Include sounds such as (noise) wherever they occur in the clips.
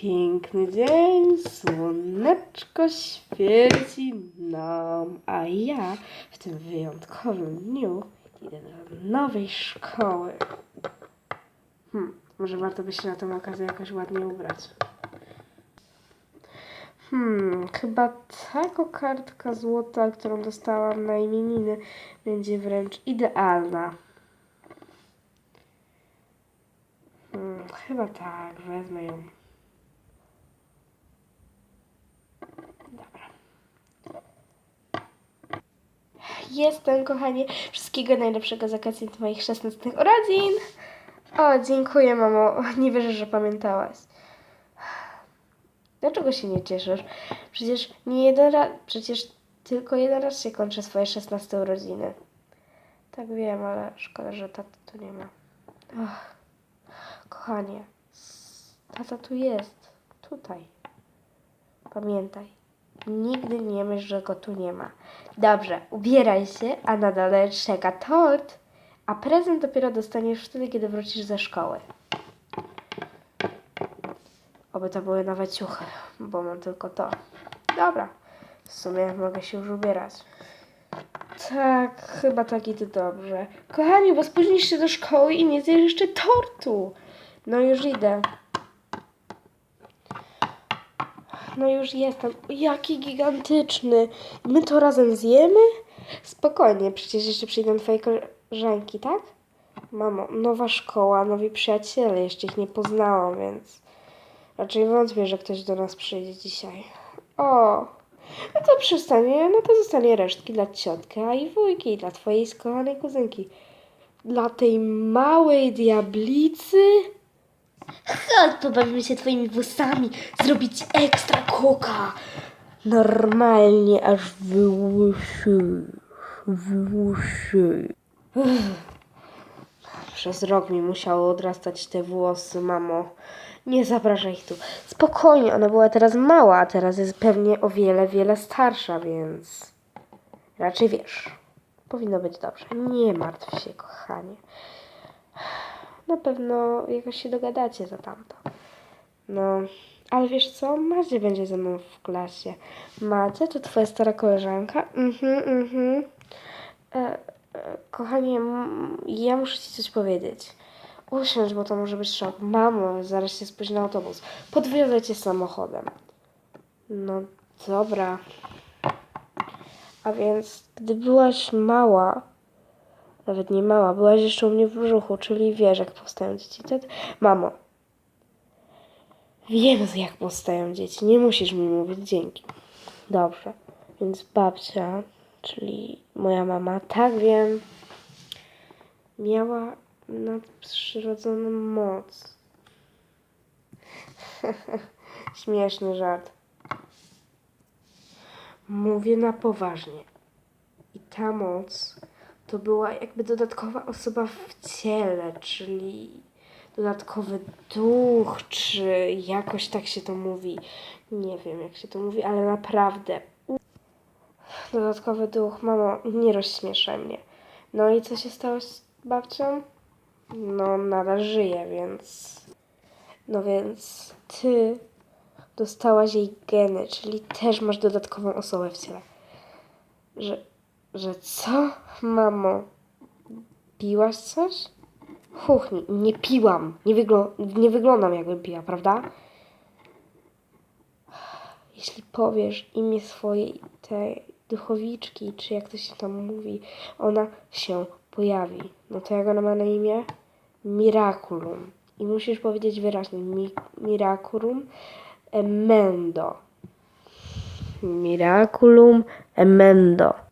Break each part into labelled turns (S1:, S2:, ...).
S1: Piękny dzień, słoneczko świeci nam, a ja w tym wyjątkowym dniu idę do nowej szkoły. Hmm, może warto by się na tę okazję jakoś ładnie ubrać. Hmm, chyba ta kokardka złota, którą dostałam na imieniny, będzie wręcz idealna. Hmm, chyba tak, wezmę ją. Dobra. Jestem, kochanie. Wszystkiego najlepszego z okazji Twoich 16 urodzin. O, dziękuję, mamo. Nie wierzę, że pamiętałaś. Dlaczego się nie cieszysz? Przecież nie jeden raz, przecież tylko jeden raz się kończy swoje 16 urodziny. Tak wiem, ale szkoda, że tata tu nie ma. Ach, kochanie, tata tu jest. Tutaj. Pamiętaj, nigdy nie myśl, że go tu nie ma. Dobrze, ubieraj się, a na czeka tort, a prezent dopiero dostaniesz wtedy, kiedy wrócisz ze szkoły. Oby to były nowe ciuchy, bo mam tylko to. Dobra, w sumie mogę się już ubierać. Tak, chyba tak idzie dobrze. Kochani, bo spóźnisz się do szkoły i nie zjesz jeszcze tortu. No już idę. No już jestem. Jaki gigantyczny. My to razem zjemy? Spokojnie, przecież jeszcze przyjdą twoje koleżanki, tak? Mamo, nowa szkoła, nowi przyjaciele, jeszcze ich nie poznałam, więc raczej wątpię, że ktoś do nas przyjdzie dzisiaj. O, no to przystanie, no to zostanie resztki dla ciotki, a i wujki, dla twojej skochanej kuzynki. Dla tej małej diablicy? Chodź, pobawimy się twoimi włosami, zrobić ekstra koka. Normalnie aż wyłuszy, wyłuszy. Przez rok mi musiało odrastać te włosy, mamo. Nie zapraszaj ich tu. Spokojnie, ona była teraz mała, a teraz jest pewnie o wiele, wiele starsza, więc raczej wiesz. Powinno być dobrze. Nie martw się, kochanie. Na pewno jakoś się dogadacie za tamto. No, ale wiesz co? Madzie będzie ze mną w klasie. Madzia to twoja stara koleżanka? Mhm, mhm. E, e, kochanie, ja muszę ci coś powiedzieć. Usiądź, bo to może być szok. Mamo, zaraz się spóźni na autobus. Podwiozę cię samochodem. No dobra. A więc, gdy byłaś mała, nawet nie mała, byłaś jeszcze u mnie w brzuchu, czyli wiesz, jak powstają dzieci. To... Mamo, wiem, jak powstają dzieci. Nie musisz mi mówić dzięki. Dobrze. Więc babcia, czyli moja mama, tak wiem, miała nadprzyrodzoną moc. (laughs) Śmieszny żart. Mówię na poważnie. I ta moc to była jakby dodatkowa osoba w ciele, czyli dodatkowy duch, czy jakoś tak się to mówi. Nie wiem, jak się to mówi, ale naprawdę. Dodatkowy duch, mamo, nie rozśmieszaj mnie. No i co się stało z babcią? No, nadal żyje, więc. No więc ty dostałaś jej geny, czyli też masz dodatkową osobę w ciele. Że, że co? Mamo, piłaś coś? Chuchni, nie piłam. Nie, wygl- nie wyglądam jakbym piła, prawda? Jeśli powiesz imię swojej tej duchowiczki, czy jak to się tam mówi, ona się pojawi. No to jak ona ma na imię? Miraculum. I musisz powiedzieć wyraźnie mi, Miraculum emendo. Miraculum emendo.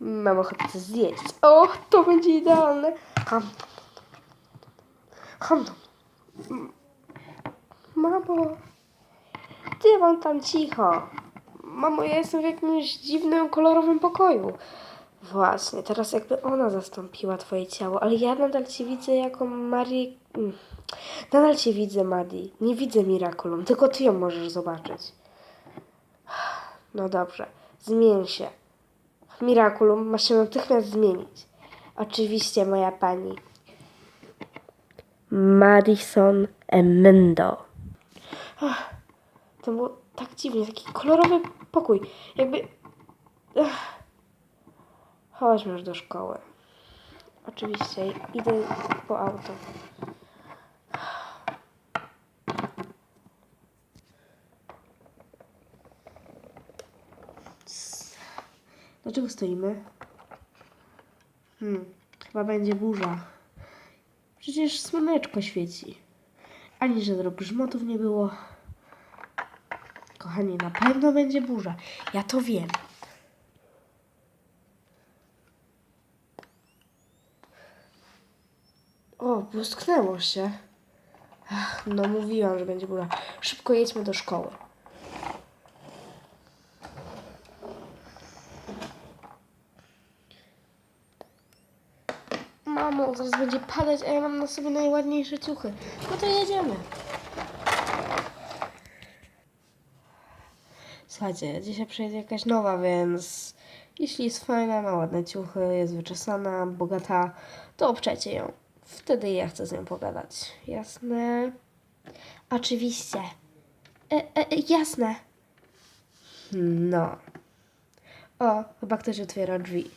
S1: Mam ochotę zjeść. O, to będzie idealne. Ham. Ham. Mamo, ty wam tam cicho. Mamo, ja jestem w jakimś dziwnym, kolorowym pokoju. Właśnie, teraz jakby ona zastąpiła twoje ciało, ale ja nadal cię widzę jako Marii... mm, Nadal cię widzę, Madi. Nie widzę Miraculum, tylko ty ją możesz zobaczyć. No dobrze, zmień się. Miraculum ma się natychmiast zmienić. Oczywiście, moja pani. Madison Emendo. Ach, To było tak dziwnie, taki kolorowy pokój. Jakby... Ach. Chodźmy już do szkoły. Oczywiście, idę po auto. Dlaczego stoimy? Hmm, chyba będzie burza. Przecież słoneczko świeci. Ani żadnych grzmotów nie było. Kochani, na pewno będzie burza. Ja to wiem. O, błysknęło się. Ach, no mówiłam, że będzie burza. Szybko jedźmy do szkoły. Mamo, zaraz będzie padać, a ja mam na sobie najładniejsze ciuchy. No to jedziemy. Słuchajcie, dzisiaj przyjedzie jakaś nowa, więc jeśli jest fajna, ma ładne ciuchy, jest wyczesana, bogata, to obczecie ją. Wtedy ja chcę z nią pogadać. Jasne? Oczywiście. E, e, e, jasne. No. O, chyba ktoś otwiera drzwi.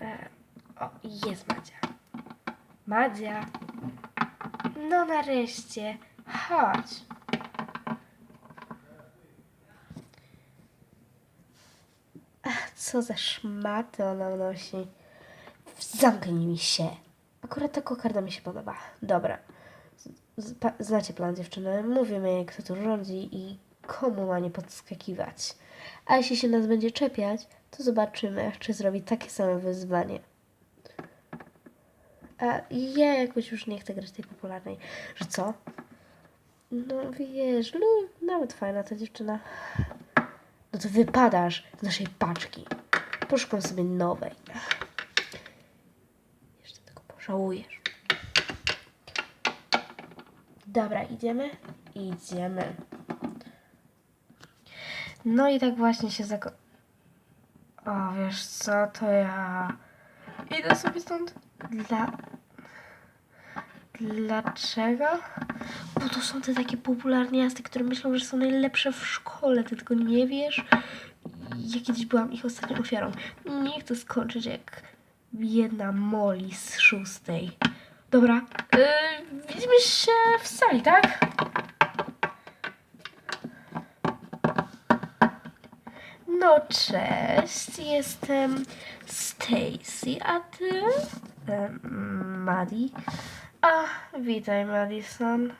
S1: E, o, jest Madzia. Madzia. No nareszcie. Chodź. Ach, co za szmaty ona nosi. Zamknij mi się. Akurat ta kokarda mi się podoba. Dobra. Znacie plan dziewczyny. Mówimy kto tu rządzi i komu ma nie podskakiwać. A jeśli się nas będzie czepiać, to zobaczymy, czy zrobi takie same wyzwanie. A ja jakoś już nie chcę grać tej popularnej. Że co? No wiesz, no, nawet fajna ta dziewczyna. No to wypadasz z naszej paczki. Poszukam sobie nowej. Jeszcze tego pożałujesz. Dobra, idziemy? Idziemy. No i tak właśnie się zako... O, wiesz co, to ja... Idę sobie stąd. Dla... Dlaczego? Bo to są te takie popularniasty, które myślą, że są najlepsze w szkole. Ty tylko nie wiesz. Ja kiedyś byłam ich ostatnią ofiarą. Nie chcę skończyć jak jedna Molly z szóstej. Dobra, yy, widzimy się w sali, tak? No cześć, jestem Stacy, a ty? Em, Maddie. A, witaj Madison.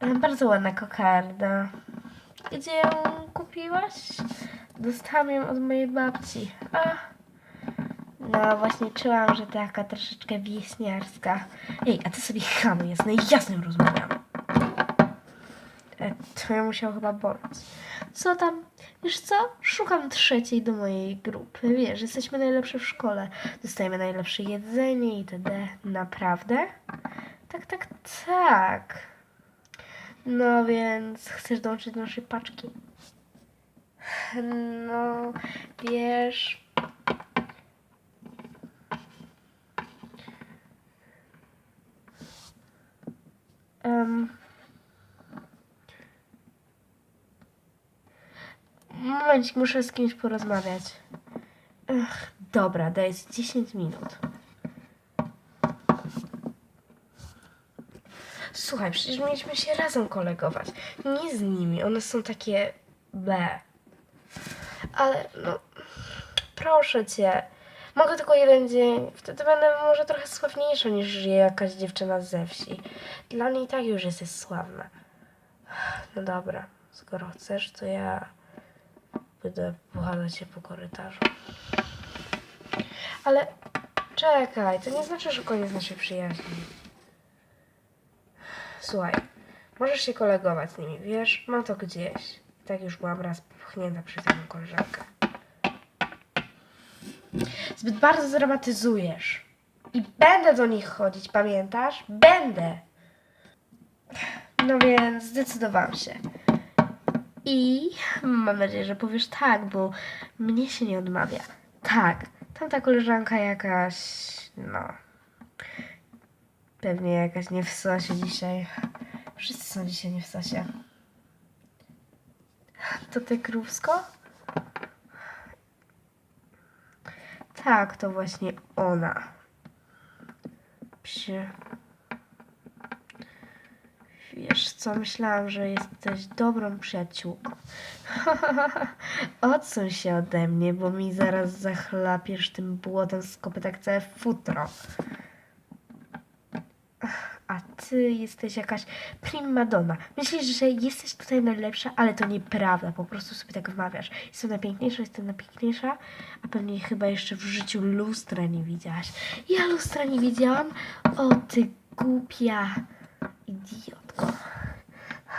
S1: Em, Bardzo ładna kokarda. Gdzie ją kupiłaś? Dostałam ją od mojej babci. A, no właśnie czułam, że taka troszeczkę wieśniarska. Ej, a ty sobie hamuj, jest najjasnym rozmawiam. E, To ja musiał chyba boleć. Co tam? Wiesz co? Szukam trzeciej do mojej grupy. Wiesz, jesteśmy najlepsze w szkole. Dostajemy najlepsze jedzenie itd. Naprawdę? Tak, tak, tak. No więc chcesz dołączyć do naszej paczki? No, wiesz... Em, Momencik, muszę z kimś porozmawiać. Ech, dobra, daj ci 10 minut. Słuchaj, przecież mieliśmy się razem kolegować. Nie z nimi, one są takie B. Ale no, proszę cię. Mogę tylko jeden dzień. Wtedy będę może trochę sławniejsza niż jakaś dziewczyna ze wsi. Dla mnie i tak już jesteś sławna. No dobra, skoro chcesz, to ja będę puchała cię po korytarzu. Ale czekaj, to nie znaczy, że koniec naszej przyjaźni. Słuchaj, możesz się kolegować z nimi, wiesz? Mam to gdzieś. Tak już byłam raz popchnięta przez jedną koleżankę. Zbyt bardzo zdramatyzujesz. I będę do nich chodzić, pamiętasz? Będę. No więc zdecydowałam się. I mam nadzieję, że powiesz tak, bo mnie się nie odmawia. Tak, tamta koleżanka jakaś, no. Pewnie jakaś nie w sosie dzisiaj. Wszyscy są dzisiaj nie w sosie. To ty krówsko? Tak, to właśnie ona. Psie. Wiesz co, myślałam, że jesteś dobrą przyjaciółką. (laughs) Odsuń się ode mnie, bo mi zaraz zachlapiesz tym błotem z kopytek całe futro. A ty jesteś jakaś prima donna. Myślisz, że jesteś tutaj najlepsza, ale to nieprawda. Po prostu sobie tak wmawiasz. Jestem najpiękniejsza, jestem najpiękniejsza, a pewnie chyba jeszcze w życiu lustra nie widziałaś. Ja lustra nie widziałam? O ty głupia idiotko.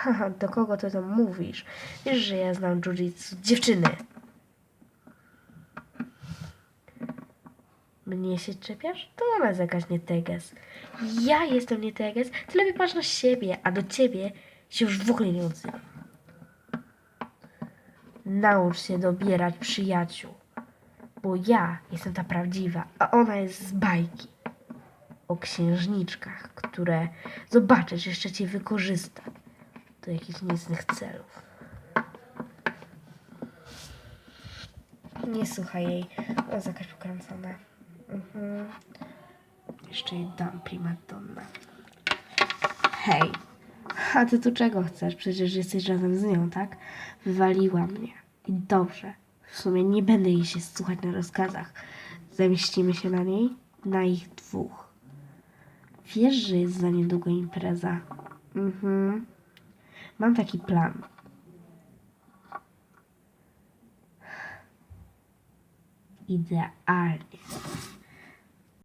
S1: Haha, (laughs) do kogo ty to mówisz? Wiesz, że ja znam jiu-jitsu dziewczyny. Mnie się czepiasz? To ona jest jakaś nieteges. Ja jestem nieteges, ty lepiej patrz na siebie, a do ciebie się już w ogóle nie odzywam. Naucz się dobierać przyjaciół, bo ja jestem ta prawdziwa, a ona jest z bajki. O księżniczkach, które zobaczysz, jeszcze cię wykorzysta do jakichś niecnych celów. Nie słuchaj jej, ona jest jakaś pokręcona. Mhm. Jeszcze jej dam primadonna. Hej, a ty tu czego chcesz? Przecież jesteś razem z nią, tak? Wywaliła mnie. I dobrze. W sumie nie będę jej się słuchać na rozkazach. Zemścimy się na niej? Na ich dwóch. Wiesz, że jest za niedługo impreza. Mhm. Mam taki plan. Idealnie.